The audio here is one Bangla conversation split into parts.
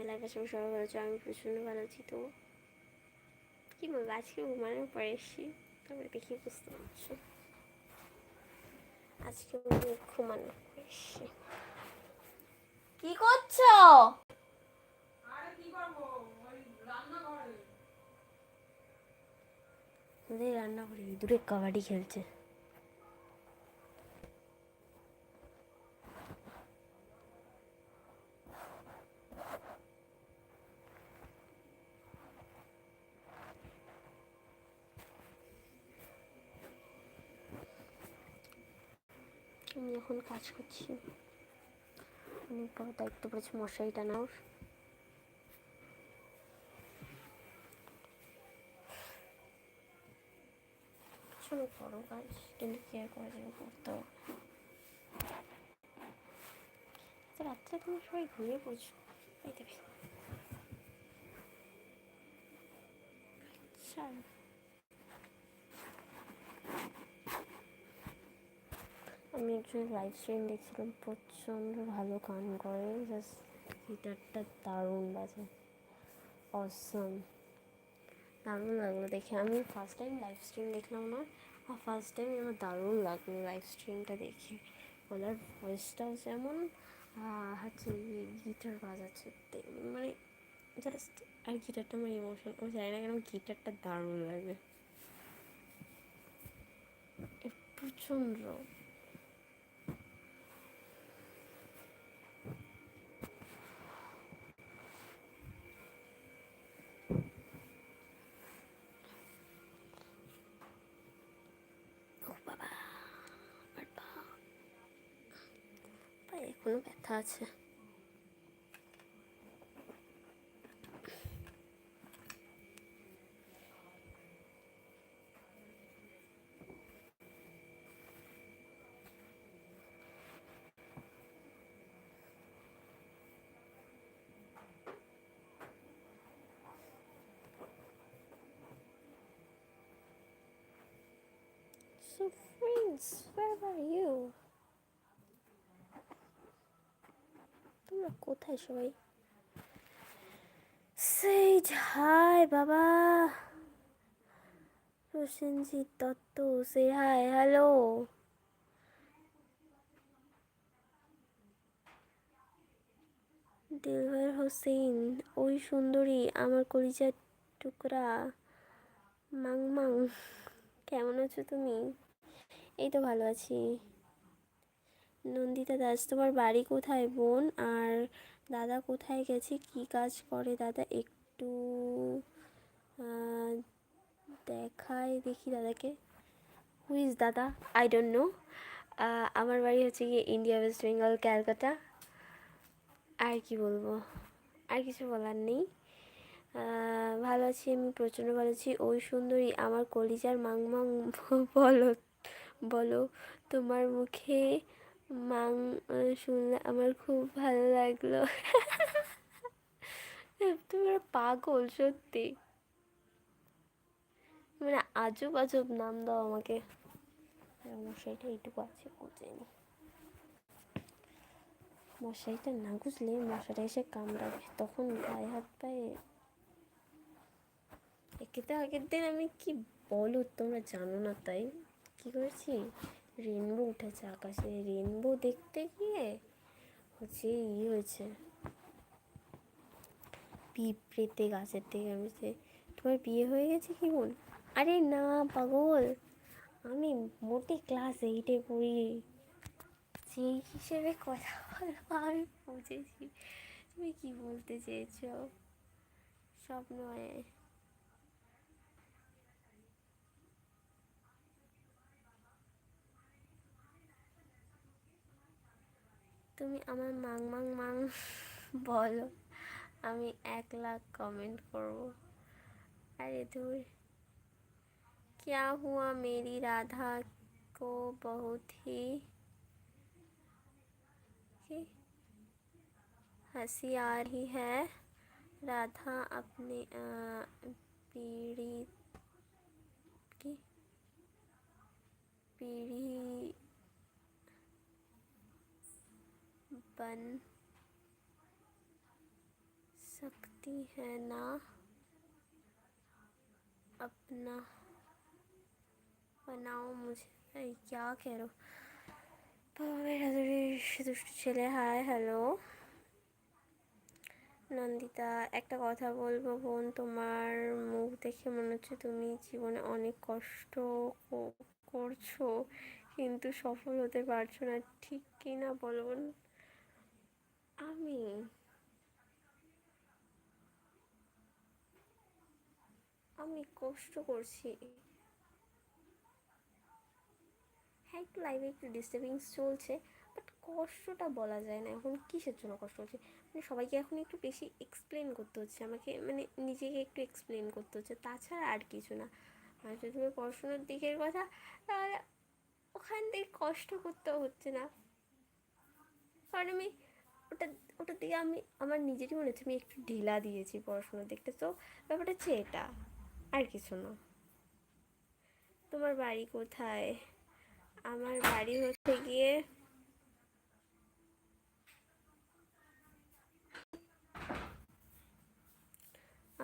আমার লাইফ আছে সবাই ভালো আছো আমি প্রচণ্ড ভালো আছি তো কী বলব আজকে ঘুমানোর পরে এসেছি তারপরে দেখি বুঝতে পারছ। আজকে ঘুমানোর পরে এসেছি। কি করছ? আমাদের রান্নাঘরে ইঁদুরে কাবাডি খেলছে। আমি এখন কাজ করছি। অনেক বড় দায়িত্ব পড়েছে মশারি টানার ভীষণ বড় কাজ কিন্তু আর করা যাবে করতে হবে আচ্ছা, রাত্রে তুমি সবাই ঘুমিয়ে পড়ছো? এই দেবে আচ্ছা। আমি একজন লাইভ স্ট্রিম দেখছিলাম, প্রচণ্ড ভালো গান করে। জাস্ট গিটারটা দারুণ বাজে। অসম দারুণ লাগল দেখে। আমি ফার্স্ট টাইম লাইভ স্ট্রিম দেখলাম না। আর ফার্স্ট টাইম আমার দারুণ লাগল লাইভ স্ট্রিমটা দেখে। ওনার ভয়েসটাও যেমন হচ্ছে গিটার বাজাচ্ছে মানে জাস্ট আর গিটারটা আমার ইমোশন ও জানি না কেন গিটারটা দারুণ লাগে। প্রচণ্ড। পায়ে এখনো ব্যথা আছে So friends, where are you? তোমরা কোথায় সবাই? সেই হাই বাবা। প্রসেনজিৎ দত্ত, সে হাই হ্যালো। দিলবার হোসেন, ওই সুন্দরী, আমার কলিজার টুকরা। মাং মাং কেমন আছো তুমি? এই তো ভালো আছি। নন্দিতা দাস, তোমার বাড়ি কোথায় বোন? আর দাদা কোথায় গেছে? কি কাজ করে? দাদা একটু দেখাই দেখি দাদাকে। হুইজ দাদা? আই ডোন্ট নো আমার বাড়ি হচ্ছে গিয়ে ইন্ডিয়া ওয়েস্ট বেঙ্গল ক্যালকাটা আর কি বলব? আর কিছু বলার নেই। ভালো আছি আমি, প্রচণ্ড ভালো আছি। ওই সুন্দরী, আমার কলিজার মাং মাং বলো বলো, তোমার মুখে মাং শুনলে আমার খুব ভালো লাগল। তোমার পাগল, সত্যি। মানে আজব আজব নাম দাও আমাকে। মশাইটা এইটুকু আছে বুঝেনি মশাইটা না গুজলে মশাটা এসে কামড়াবে। তখন গায়ে হাত পায়ে একে তো আগের দিন আমি কি বলো, তোমরা জানো না তাই। কি করেছি? রেনবো উঠেছে আকাশে। রেনবো দেখতে গিয়ে হচ্ছে ই হয়েছে। পিঁপড়েতে, গাছের থেকে আমি তোমার বিয়ে হয়ে গেছে কি বোন আরে না, পাগল। আমি মোটে ক্লাস এইটে পড়ি। সেই হিসেবে কথা বলো আমি বুঝেছি। তুমি কি বলতে চেয়েছো? সব নয়। তুমি আমার মাং মাং মাং বলো আমি এক লাখ কমেন্ট করব अरे दूर क्या हुआ मेरी राधा को बहुत ही की हंसी आ रही है राधा अपने अ, पीढ़ी की पीढ़ी बन सकती है ना अपना बनाओ मुझे এই क्या कह रहे हो বাবা মেয়ের হাতুড়ি দুষ্টু ছেলে হাই হ্যালো নন্দিতা একটা কথা বলবো বোন তোমার মুখ দেখে মনে হচ্ছে তুমি জীবনে অনেক কষ্ট ক- করছো কিন্তু সফল হতে পারছো না ঠিক কি না বলো বোন আমি? আমি কষ্ট করছি। হ্যাঁ একটু লাইভে একটু ডিস্টার্বিংস চলছে বাট কষ্টটা বলা যায় না। এখন কিসের জন্য কষ্ট হচ্ছে মানে সবাইকে এখন একটু বেশি এক্সপ্লেন করতে হচ্ছে, আমাকে মানে নিজেকে একটু এক্সপ্লেন করতে হচ্ছে। তাছাড়া আর কিছু না। আর যদি পড়াশোনার দিকের কথা, তাহলে ওখান থেকে কষ্ট করতেও হচ্ছে না। কারণ আমি ওটা ওটার দিকে আমি, আমার নিজেরই মনে হচ্ছে আমি একটু ঢিলা দিয়েছি পড়াশোনার দিকটা তো ব্যাপারটা হচ্ছে এটা, আর কিছু না। তোমার বাড়ি কোথায়? আমার বাড়ি হচ্ছে গিয়ে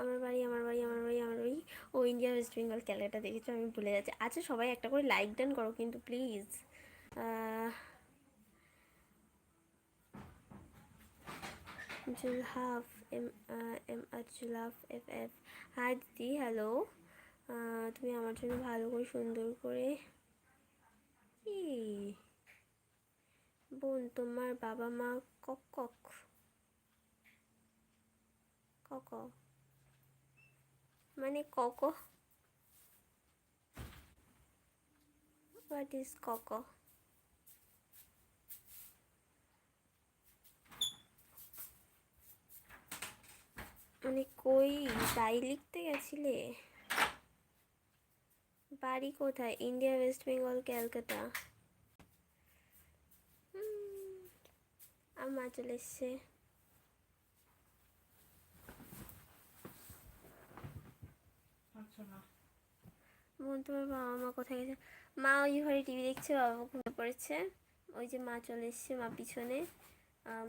আমার বাড়ি আমার বাড়ি আমার বাড়ি আমার বাড়ি। ও ইন্ডিয়া ওয়েস্ট বেঙ্গল ক্যালেটা দেখেছ? আমি ভুলে যাচ্ছি। আচ্ছা সবাই একটা করে লাইক ডান করো কিন্তু প্লিজ জুলহাফ এম এম জুলহাফ এফ এফ হাই দিদি হ্যালো তুমি আমার জন্য ভালো করে সুন্দর করে কি বোন তোমার বাবা মা কক কক কক মানে কক হোয়াট ইজ কক? মানে কই? তাই লিখতে গেছিলে? বাড়ি কোথায়? India West Bengal Calcutta. আমার চলে এসছে। আচ্ছা না বোন তোমার বাবা মা কোথায় গেছে? মা ওই ঘরে টিভি দেখছে বাবা ঘুমিয়ে পড়েছে। ওই যে মা চলে এসছে মা পিছনে।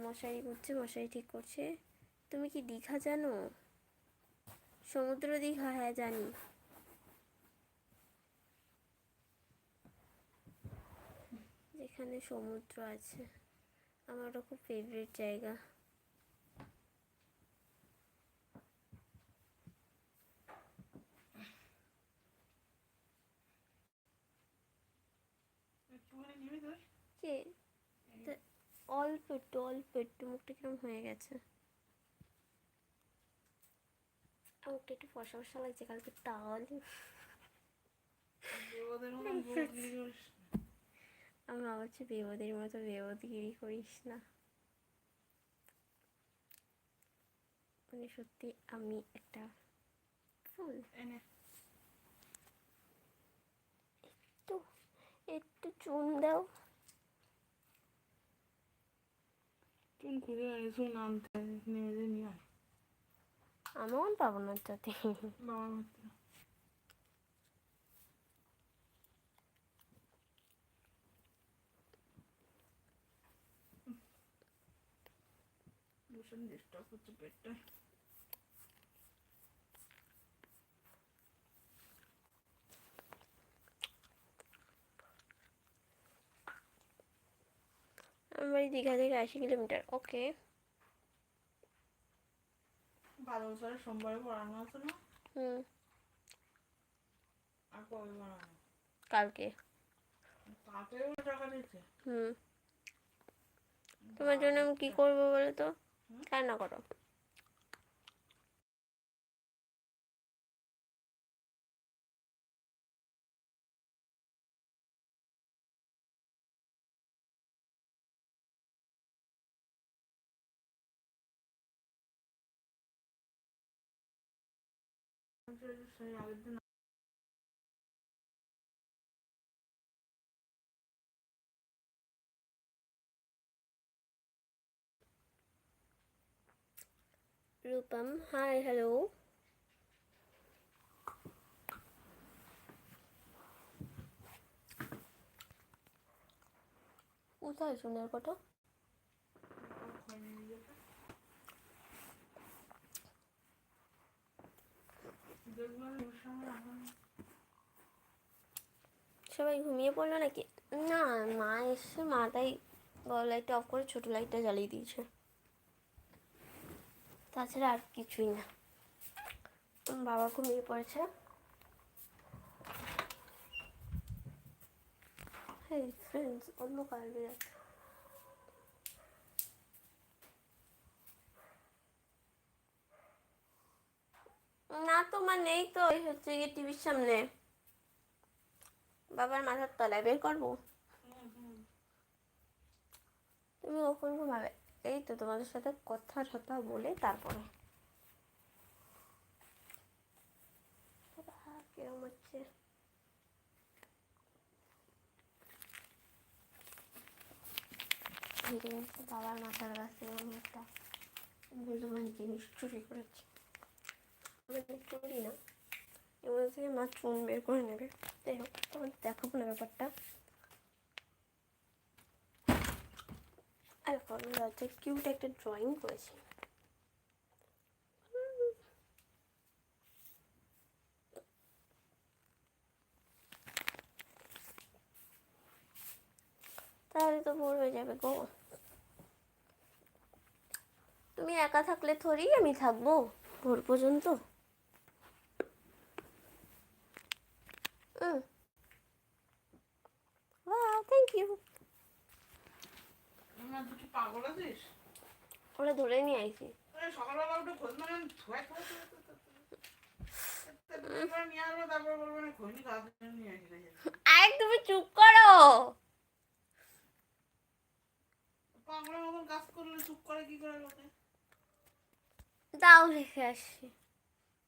মশারি করছে মশারি ঠিক করছে। তুমি কি দীঘা জানো? সমুদ্র দীঘা হ্যাঁ জানি। যেখানে সমুদ্র আছে। আমার ওটা খুব ফেভারিট জায়গা। কে? অল্প একটু অল্প একটু, মুখটা কিরম হয়ে গেছে? মুখটা একটু ফসা ফসা লাগছে কালকে তাহলে। আমি ভাবছি বেবদের মতো বেবদগিরি করিস না। মানে সত্যি আমি একটা ফুল। একটু একটু চুন দাও। চুন খুঁজে চুন আনতে নেমে নিয়ে আয়। আমিও পাবো না তাতে বাবার হাতে ভীষণ ডিস্টার্ব হচ্ছে পেটটা। আমার দীঘা থেকে আশি কিলোমিটার ওকে। বছরে সোমবারে পড়ানো আছে না? হুম। আর কবে পড়ানো কালকে। তাতেও টাকা দিচ্ছে? হুম। তোমার জন্য আমি কি করব বলো তো? রান্না করো। রূপম হাই হ্যালো কোথায় সোনার কটা সবাই ঘুমিয়ে পড়ল নাকি? না, মা এসে মাটাই বড় লাইটটা অফ করে ছোটো লাইটটা জ্বালিয়ে দিয়েছে। তাছাড়া আর কিছুই না। বাবা ঘুমিয়ে পড়েছে। হেই ফ্রেন্ডস অন্য যাচ্ছে। না তোমার নেই তো। হচ্ছে গিয়ে টিভির সামনে। বাবার মাথার তলায় বের করব? তুমি কখন ঘুমাবে এই তো তোমাদের সাথে কথা টথা বলে তারপরে। কিরম হচ্ছে? বাবার মাথার কাছ আমি মূল্যবান জিনিস চুরি করেছি। চুরি না। এগুলো থেকে মা চুন বের করে নেবে। যাই হোক তোমার দেখাবো না ব্যাপারটা। আর এখন হচ্ছে কিউট একটা ড্রয়িং করেছি। তাহলে তো ভোর হয়ে যাবে গো। তুমি একা থাকলে থরি আমি থাকব, ভোর পর্যন্ত। হুম Wow, thank you. ওরা ধরে নিয়ে আইছি। এই সকালবেলা উঠে খোঁজ মানে ধোয়া আরে তুমি চুপ করো। কাজ করলে চুপ করে কি করে লোকে দাও রেখে আসছি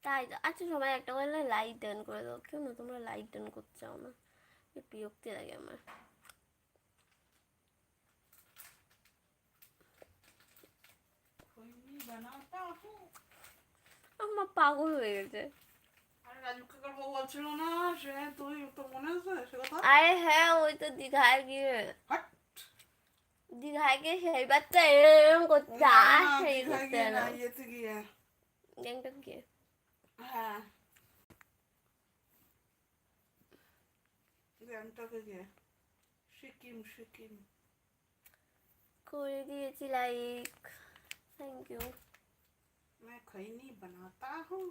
তাই তো। আচ্ছা সবাই একটা করে লাইট ডান করে দাও। কেউ না তোমরা লাইট ডান করতে চাও না। বিরক্তি লাগে আমার। আমার পাগল হয়ে গেছে। আরে হ্যাঁ ওই তো দীঘায় গিয়ে। দীঘায় গিয়ে সেই বাচ্চা এরম করতে আর সেই করতে না। গিয়ে। গ্যাংটক গিয়ে। হ্যাঁ গ্যাংটকে গিয়ে সিকিম সিকিম করে দিয়েছি লাইক থ্যাংক ইউ मैं खैनी बनाता हूँ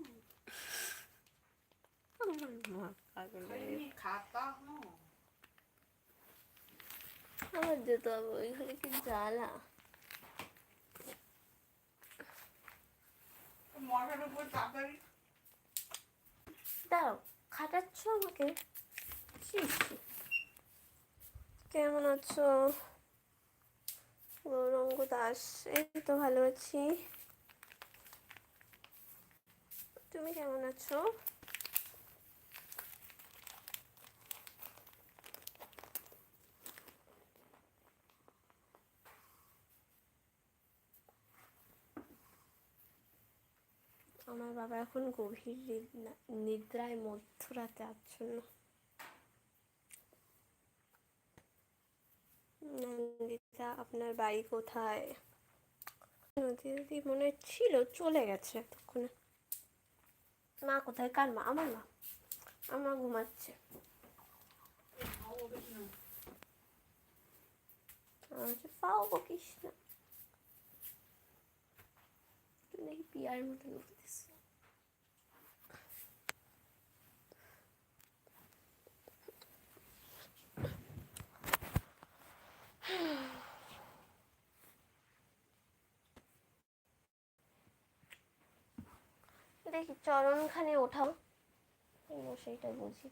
আমার মা পাগল হয়ে গেছে। खैनी खाता हूँ আমার যেতে হবে ওই ঘরে কি জ্বালা মশার উপর তাড়াতাড়ি দাও খাটাচ্ছ আমাকে। কেমন আছো? গৌরঙ্গ দাস এই তো ভালো আছি। তুমি কেমন আছো? আমার বাবা এখন গভীর নিদ্রায় মধ্যরাতে আচ্ছন্ন। নন্দিতা, আপনার বাড়ি কোথায়? নদী মনে ছিল, চলে গেছে এতক্ষণে। মা কোথায়? কার মা? আমার মা। আমার ঘুমাচ্ছে। পাও বকিস না। নাকি পিয়ার মতন উঠতেছ। দেখি চরণখানে ওঠাও। মশাইটা বুঝি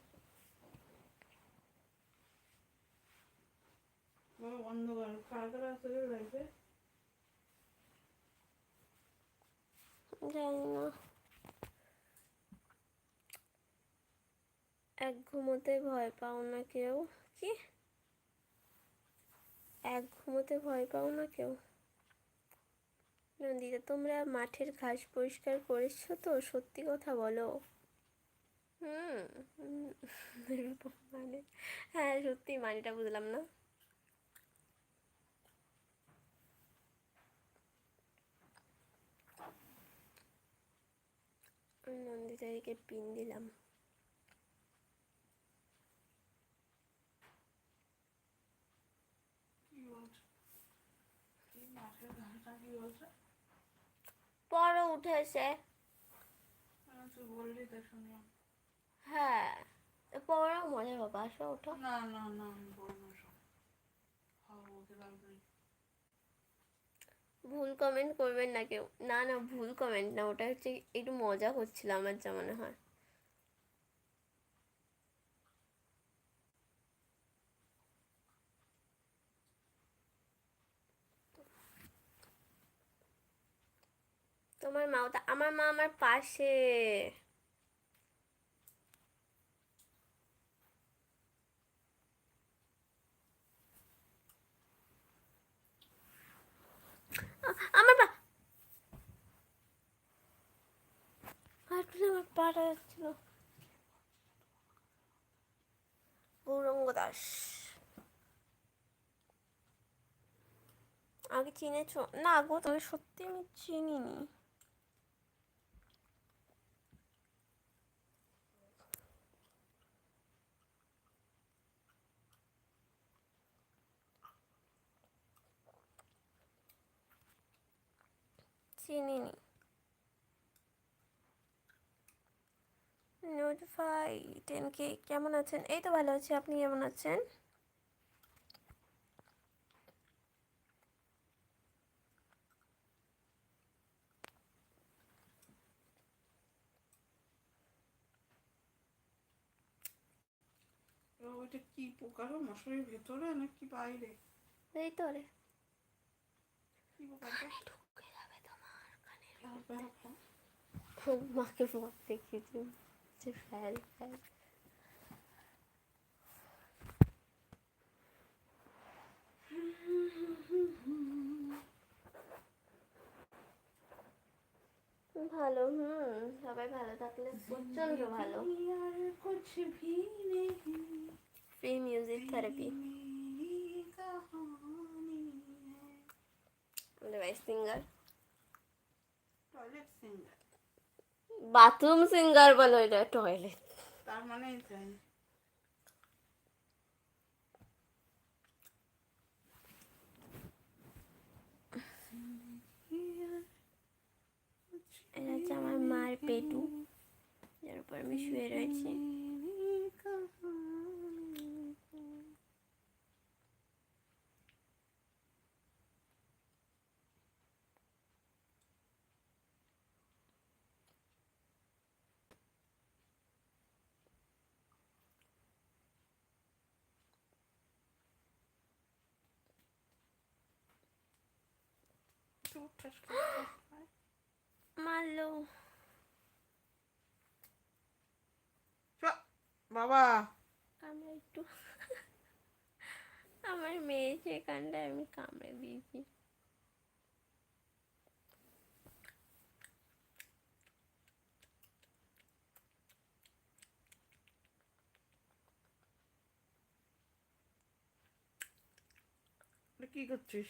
জানি না। এক ঘুমোতে ভয় পাও না কেউ কি? এক ঘুমোতে ভয় পাও না কেউ? নন্দিতা তোমরা মাঠের ঘাস পরিষ্কার করেছ তো? সত্যি কথা বলো। হুম। এরকম মানে হ্যাঁ সত্যি মানেটা বুঝলাম না। নন্দিতা চারিদিকে পিন দিলাম কি বলছে এই মাছের গানটা কি বলছে পরে উঠেছে। শুনলাম। হ্যাঁ পরেও মজা বাবা আসো ওঠো। না না না হ্যাঁ ভুল কমেন্ট করবেন না কেউ। না না ভুল কমেন্ট না ওটা হচ্ছে একটু মজা করছিল আমার যা মনে হয়। তোমার মা, ওটা আমার মা আমার পাশে। আমার আমার পাটা যাচ্ছিল। গৌরঙ্গ দাস। আগে চিনেছো? না গো তোকে সত্যি আমি চিনিনি। চিনিনি। নোটিফাই টেন কে কেমন আছেন? এই তো ভালো আছি আপনি কেমন আছেন? ওইটা কি পোকা গো মশারির ভেতরে নাকি বাইরে? এই তো রে। কি পোকাটা খুব মাকে মত দেখেছি ফ্যান ফ্যান ভালো হুম সবাই ভালো থাকলে প্রচণ্ড ভালো। ফ্রি মিউজিক থেরাপি আমাদের ভাই সিঙ্গার বাথরুম সিঙ্গার বলো এটা টয়লেট তার মানে এটা হচ্ছে আমার মার পেটু যার উপর আমি শুয়ে রয়েছি। মারলো বাবা কামড়ে একটু আমার মেয়ে সেখানটায় আমি কামড়ে দিয়েছি কি করছিস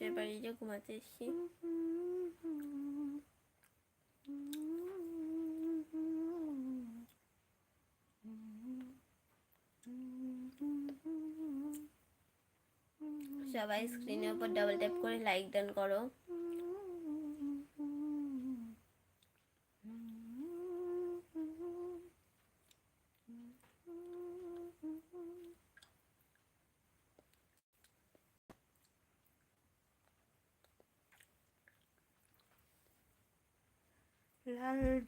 খাওয়া বাড়ি যে ঘুমাতে এসছি সবাই স্ক্রিনের উপর ডাবল ট্যাপ করে লাইক দান করো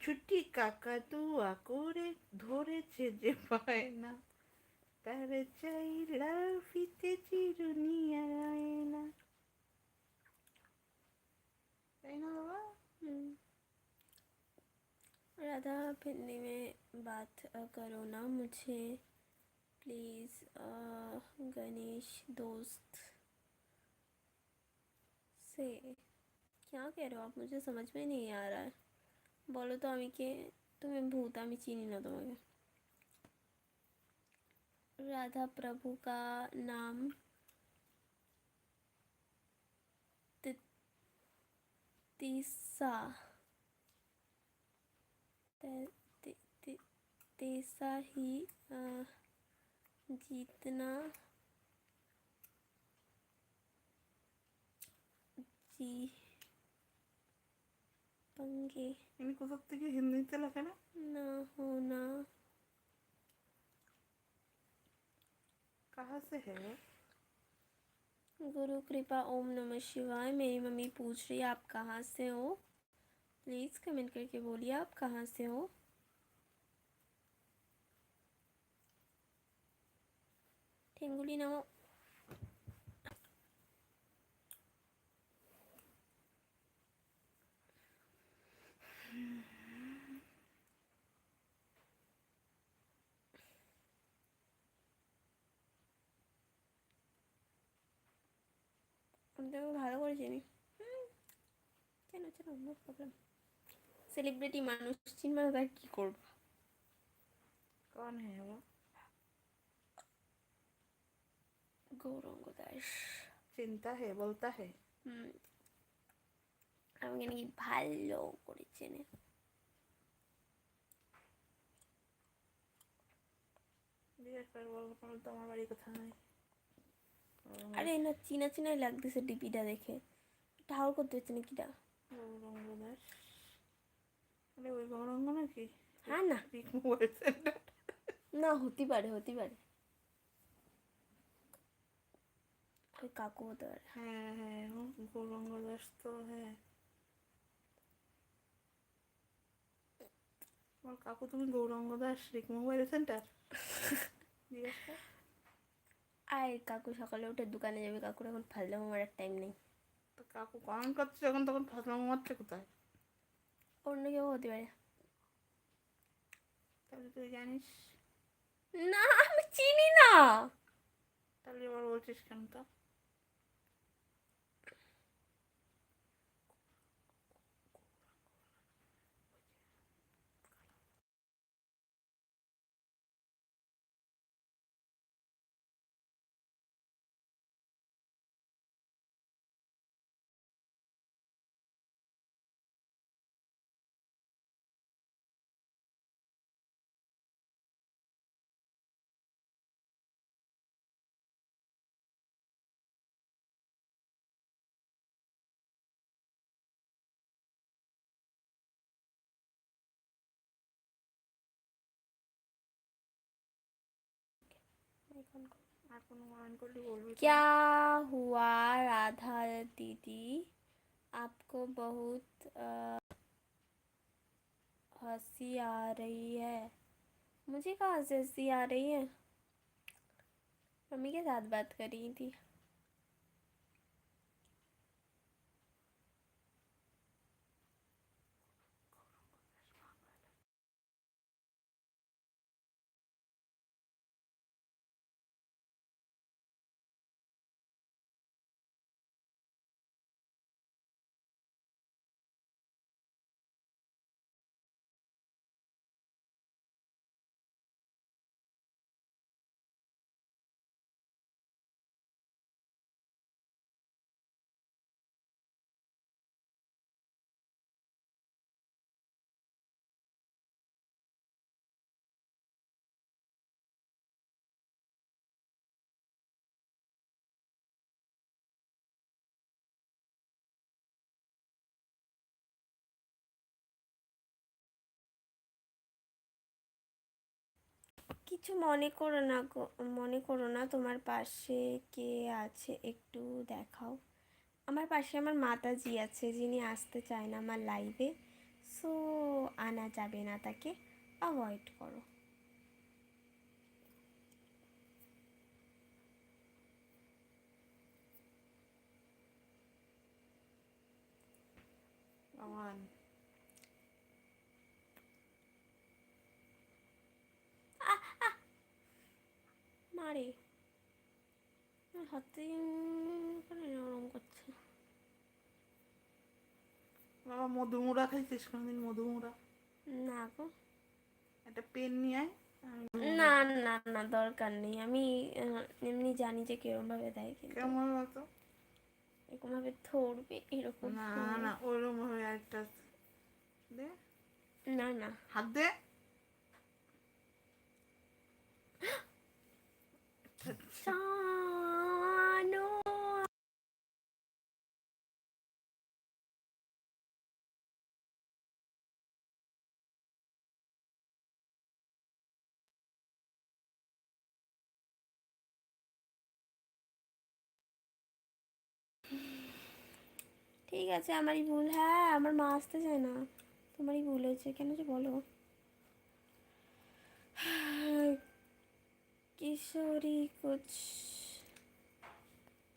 লাল ঝুটি কাকাতুয়া করে ধরেছে যে পায় না তার চাই লাল ফিতে চিরুনি আর না তাই না বাবা हम्म। राधा हिंदी में बात अ, करो ना मुझे प्लीज़ गणेश दोस्त से क्या कह रहे हो आप मुझे समझ में नहीं आ रहा है বলো তো আমি কে তুমি ভূত আমি চিনি না তোমাকে राधा प्रभु का नाम ति- तीसा ते- ति- ति- तेसा ही अ, जीतना जी पंगे ইনি কোথা থেকে হিন্দিতে লেখে না ना होना কাহা সে হে गुरु कृपा ओम नमः शिवाय मेरी मम्मी पूछ रही है आप कहाँ से हो प्लीज़ कमेंट करके बोलिए आप कहाँ से हो ठेंगुली नामो ভালো করে চিনি। চেনো চেনো নো প্রবলেম সেলিব্রিটি মানুষ চিনবে না কী করব? কন হে वो গৌরঙ্গ দাস। চিন্তা হে বলতা হে। হুম। আমাকে নাকি ভালো করে চেনে। তোমার বাড়ি কোথায় আরে না চিনা চিনাই লাগতেছে ডিপিটা দেখে। ঠাউর করতে হচ্ছে আরে ওই গৌরঙ্গ নাকি? হ্যাঁ না। Big mobile center. না হতে পারে হতে পারে। ওই কাকু হতে পারে। হ্যাঁ হ্যাঁ গৌরঙ্গ দাস তো হ্যাঁ। আমার কাকু তুমি গৌরঙ্গ দাস মোবাইল সেন্টার? কর। কাকু সকালে উঠে দোকানে যাবে। কাকুর এখন ফালদাম মারার টাইম নেই। তো কাকু কমেন্ট করছে যখন তখন ফাজলাম মারছে কোথায়? অন্য কেউ হতে পারে। তাহলে তুই জানিস। না আমি চিনি না। তাহলে এবার বলছিস কেন তা? क्या हुआ राधा दीदी? आपको बहुत हँसी आ रही है। मुझे कहाँ से हँसी आ रही है? मम्मी के साथ बात कर रही थी। কিছু মনে করো না মনে করো না তোমার পাশে কে আছে একটু দেখাও। আমার পাশে আমার মাতাজি আছে, যিনি আসতে চায় না আমার লাইভে সো আনা যাবে না তাকে অ্যাভয়েড করো। আমার মারে। হাতে নরম করছে। বাবা মধুমুড়া খাইছিস কোনদিন? মধুমুড়া? না গো। একটা পেন নিয়ে আয়। না না না দরকার নেই। আমি এমনি জানি যে কিরম ভাবে দেয় কিন্তু। কেমন হতো? এরকম ভাবে ধরবে এরকম না না ওরকম ভাবে একটা দে। না না। হাত দে। ঠিক আছে, আমারই ভুল। হ্যাঁ আমার মা আসতে চায় না। তোমারই ভুল হয়েছে। কেন যে বলো? किशोरी कुछ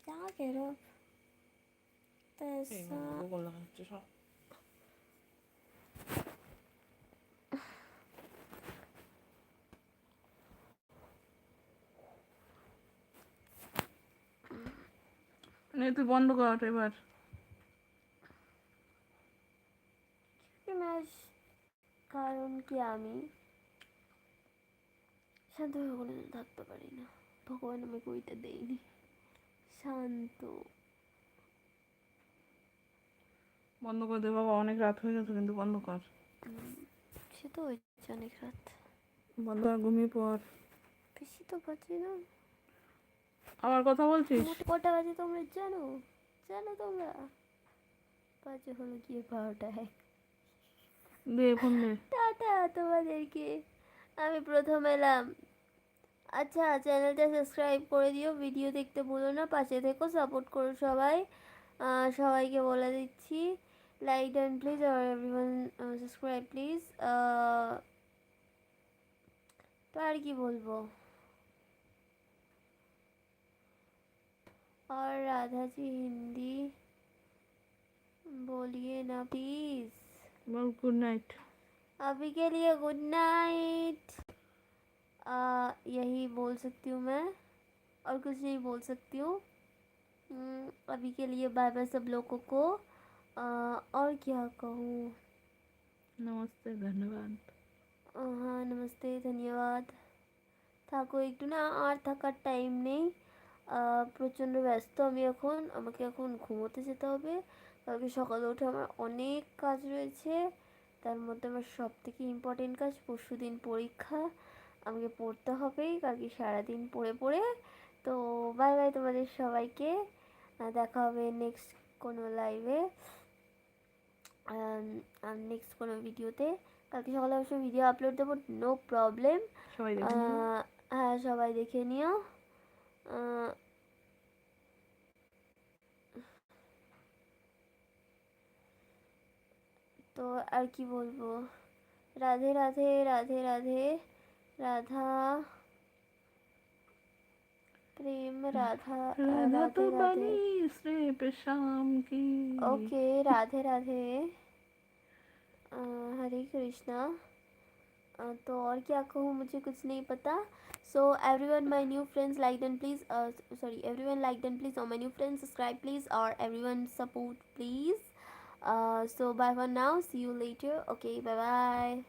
क्या कह रहे हो এই तैसा বাবা, গোগল লাগাচ্ছে সব নে তুই বন্ধ কর এবার कि मैं কারণ কি আমি শান্তভাবে কোনোদিন থাকতে পারি না। ভগবান আমাকে ওইটা দেয়নি। শান্ত। বন্ধ করে দে বাবা অনেক রাত হয়ে গেছে কিন্তু বন্ধ কর। সে তো হয়েছে অনেক রাত। বন্ধ কর ঘুমিয়ে পর বেশি তো বাজে না। আবার কথা বলছিস? কটা বাজে তোমরা জানো? জানো তোমরা? বাজে হলো গিয়ে বারোটা এক দে ফোন দে। টাটা তোমাদেরকে। আমি প্রথম এলাম। আচ্ছা চ্যানেলটা সাবস্ক্রাইব করে দিও ভিডিও দেখতে ভুলো না পাশে থেকো সাপোর্ট করো সবাই আহ, সবাইকে বলে দিচ্ছি লাইক ডান প্লিজ আর এভরিওয়ান সাবস্ক্রাইব প্লিজ তো আর কি বলবো और राधा जी हिंदी बोलिए ना प्लीज़ বল গুড নাইট अभी के लिए गुड नाइट यही बोल सकती हूँ मैं और कुछ नहीं बोल सकती हूँ हम्म, अभी के लिए बाय बाय सब लोगों को आ, और क्या कहूँ নমস্তে ধন্যবাদ আহ, হ্যাঁ নমস্তে ধন্যবাদ থাকো একটু না আর থাকার টাইম নেই আহ, প্রচণ্ড ব্যস্ত আমি এখন আমাকে এখন ঘুমোতে যেতে হবে কালকে সকালে উঠে আমার অনেক কাজ রয়েছে তার মধ্যে আমার সব থেকে ইম্পর্টেন্ট কাজ পরশু দিন পরীক্ষা আমাকে পড়তে হবেই কালকে সারাদিন পড়ে পড়ে। তো বাই বাই তোমাদের সবাইকে। দেখা হবে নেক্সট কোনো লাইভে নেক্সট কোনো ভিডিওতে কালকে সকালে অবশ্য ভিডিও আপলোড দেবো নো প্রবলেম হ্যাঁ সবাই দেখে নিও। তো আর কি বলব? রাধে রাধে রাধে রাধে। राधा प्रेम राधा राधा तो बनी श्रेप शाम की। ओके राधे राधे। हरे कृष्णा। तो और क्या कहूँ मुझे कुछ नहीं पता। So everyone my new friends like then please sorry every one like then please और my new friends subscribe please और everyone support please so bye for now see you later okay bye bye